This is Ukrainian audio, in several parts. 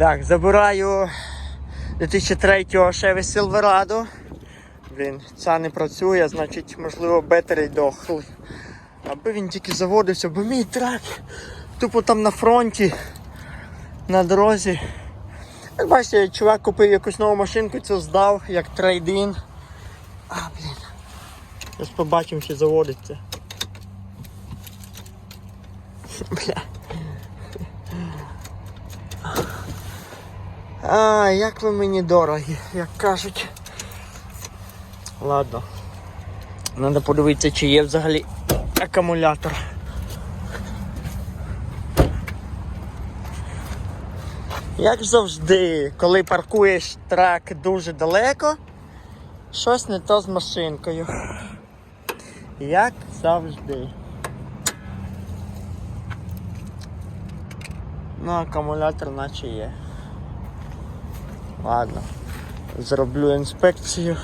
Так, забираю 2003 Chevy Silverado. Блін, ця не працює, значить, можливо, бетері дохли. Аби він тільки заводився, бо мій трак тупо там на фронті, на дорозі. Бачите, чувак купив якусь нову машинку, цю здав, як трейдин. А, блін. Зараз побачимо, чи заводиться. Бля. А, як ви мені дорогі, як кажуть. Ладно. Треба подивитися, чи є взагалі акумулятор. Як завжди, коли паркуєш трак дуже далеко, щось не то з машинкою. Як завжди. Ну, акумулятор наче є. Ладно. Зроблю інспекцію.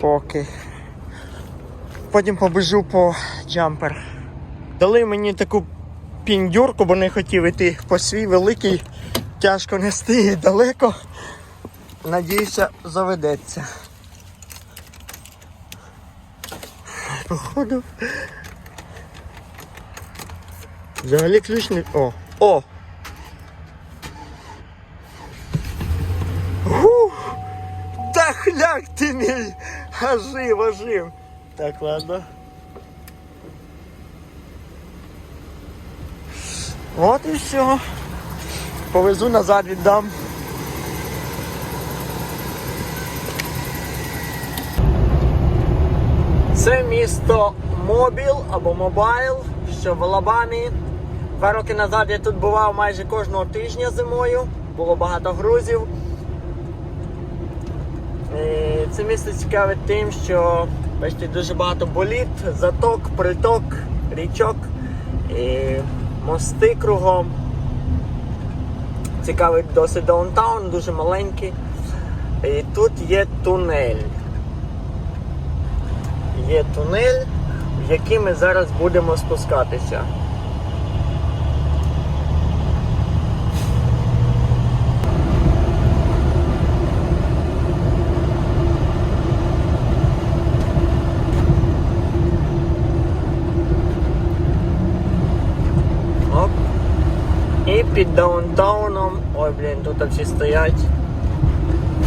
Поки. Потім побежу по джампер. Дали мені таку піндюрку, бо не хотів іти по свій великий, тяжко нести і далеко. Надіюся, заведеться. Походу. Взагалі ключ. О! О! Мій! Ожив, ожив! Так, ладно. От і все. Повезу назад віддам. Це місто Мобіл або Мобайл, що в Алабамі. Два роки назад я тут бував майже кожного тижня зимою. Було багато грузів. І Це місто цікаве тим, що бачите, дуже багато боліт, заток, приток, річок, мости кругом. Цікавий досить даунтаун, дуже маленький. І тут є тунель. Є тунель, в який ми зараз будемо спускатися. Оп. І під даунтауном. Ой, блін, тут всі стоять.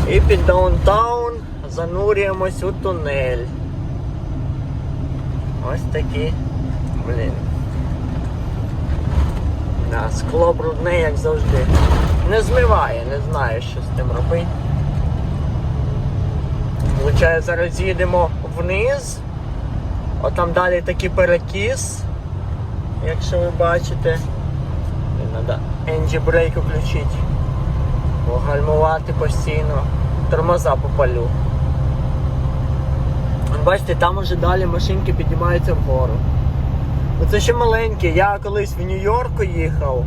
І під даунтаун занурюємось у тунель. Ось такі. Блін. Да, скло брудне, як завжди. Не змиває, не знаю, що з тим робити. Влучає, зараз їдемо вниз. Отам далі такий перекіс. Якщо ви бачите. Треба енджі брейк включити. Бо гальмувати постійно. Тормоза попалю. Бачите, там уже далі машинки піднімаються вгору. Оце ще маленькі. Я колись в Нью-Йорку їхав.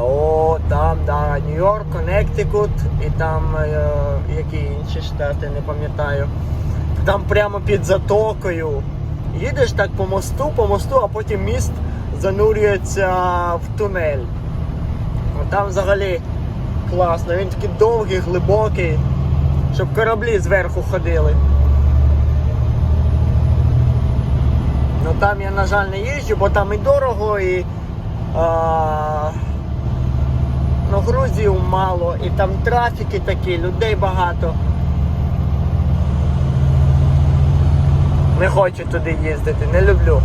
О, там, да, Нью-Йорк, Коннектикут і там е, які інші штати, не пам'ятаю. Там прямо під затокою. Їдеш так по мосту, по мосту, а потім міст занурюється в тунель. Там взагалі класно, він такий довгий, глибокий, щоб кораблі зверху ходили. Ну там я, на жаль, не їжджу, бо там і дорого, і а, ну, грузів мало, і там трафіки такі, людей багато. Не хочу туди їздити, не люблю.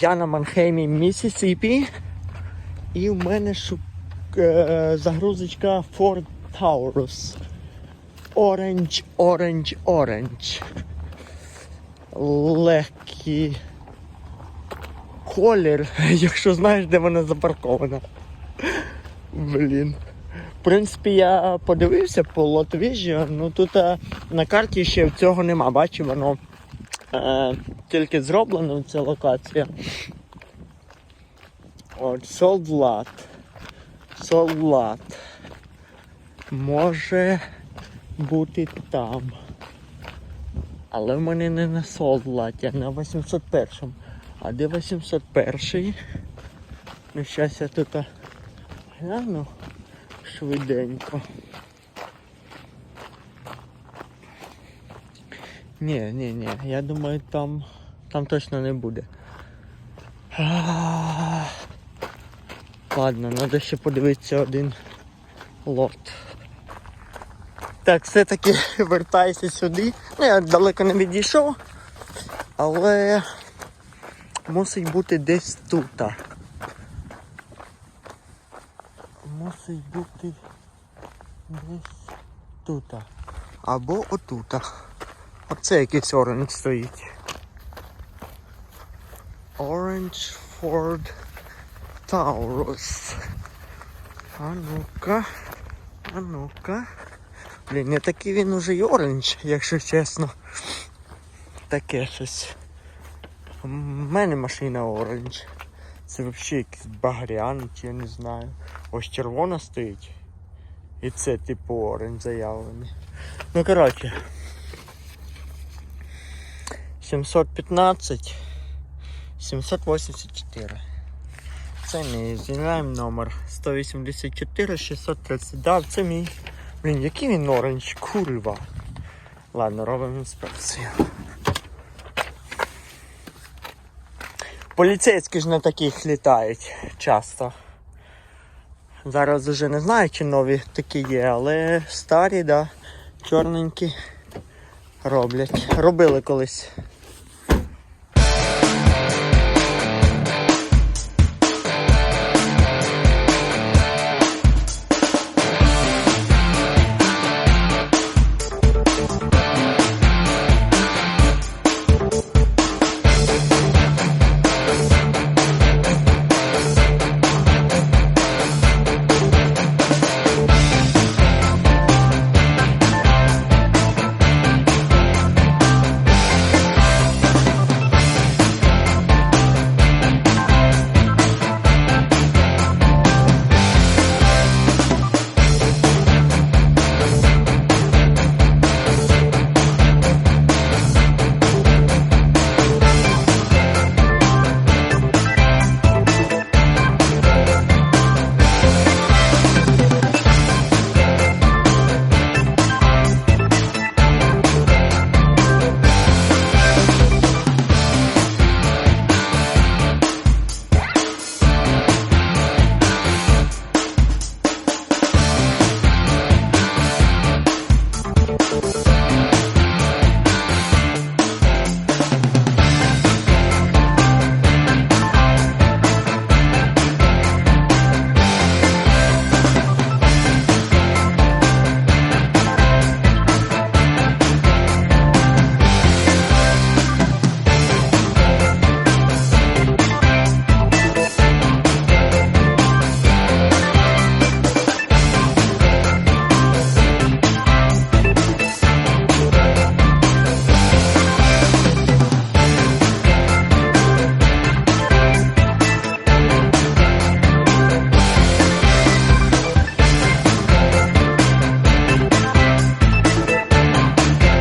Я на Манхеймі, Міссісіпі. І в мене шук... е, загрузочка Ford Taurus. Orange, orange, orange. Легкий колір, якщо знаєш, де вона запаркована. Блін. принципі, я подивився по Лотвіжі, ну тут е, на карті ще цього нема. Бачу, воно е, тільки зроблено, ця локація. От, Солдат. Солдат. Може бути там. Але в мене не на Солдlaті, а на 801. А де 801? Ну, зараз я тут гляну швиденько. Ні, ні, ні, я думаю, там, там точно не буде. Ладно, треба ще подивитися один лот. Так, все-таки вертаюся сюди. Ну, я далеко не відійшов, але мусить бути десь тут. Мусить бути десь тут. Або отута. Оце якийсь оранж стоїть. Orange Ford Taurus. А ну-ка. А ну-ка. Блін, не такий він уже й оранж, якщо чесно. Таке щось. У мене машина оранж. Це взагалі якийсь багряний, чи я не знаю. Ось червона стоїть. І це типу оранж заявлений. Ну коротше. 715 784. Це мій зіграємо номер 184 630. Да, це мій. Блін, який він оранж, курва. Ладно, робимо інспекцію. Поліцейські ж на таких літають часто. Зараз вже не знаю, чи нові такі є, але старі, да, чорненькі роблять. Робили колись